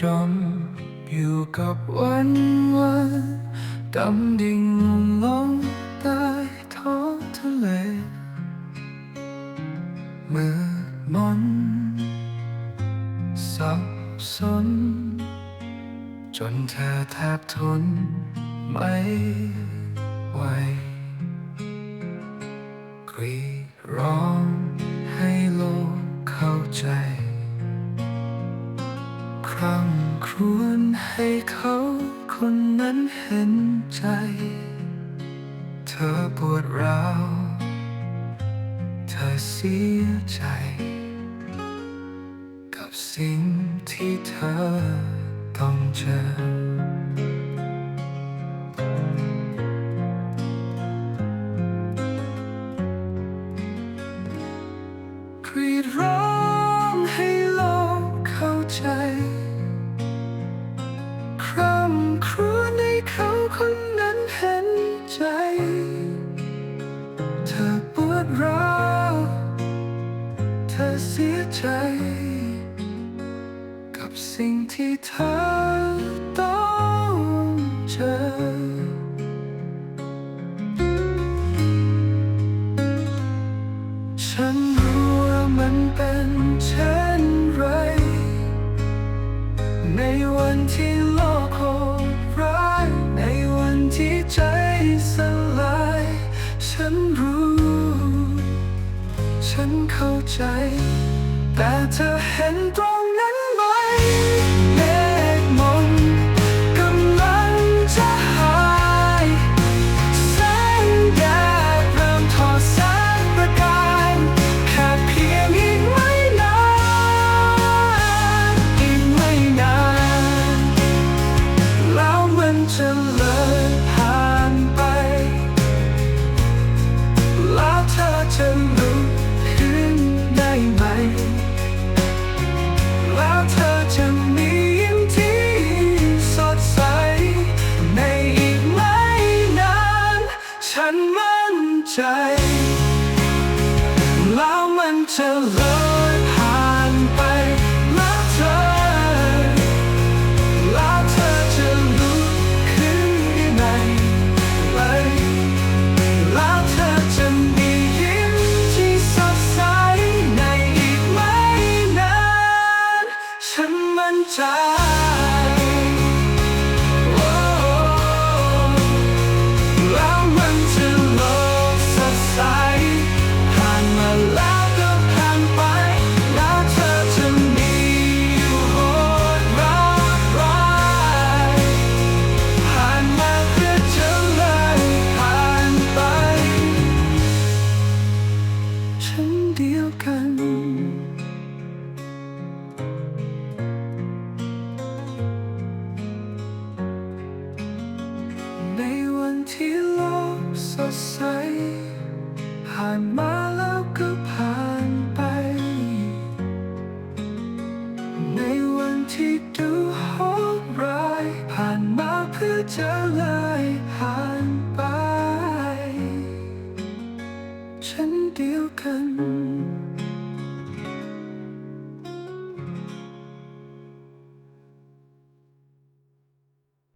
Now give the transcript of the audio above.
จมอยู่กับวันวันดำดิ่งลงใต้ท้องทะเลมือมนสับสน จนเธอแทบทนไม่ไหวกรีร้องให้โลกเข้าใจ ร่ำครวญให้เขาคนนั้นเห็นใจ เธอปวดร้าว เธอเสียใจ กับสิ่งที่เธอต้องเจอรีดร้อง เธอเสียใจ กับสิ่งที่เธอต้องเจอฉันรู้ว่ามันเป็นเช่น ฉันเข้าใจ แต่เธอเห็นตรง นมั่นใจ แล้วมันจะเลยผ่านไป แล้วเธอ แล้วเธอจะลุกขึ้นได้ไหมแล้วเธอจะมียิ้มที่สดใสในอีกไม่นาน ฉันมั่นใจ ที่โลกสดใส ผ่านมาแล้วก็ผ่านไป ในวันที่ดูโหดร้าย ผ่านมาเพื่อจะเลยผ่านไป ฉันเดียวกัน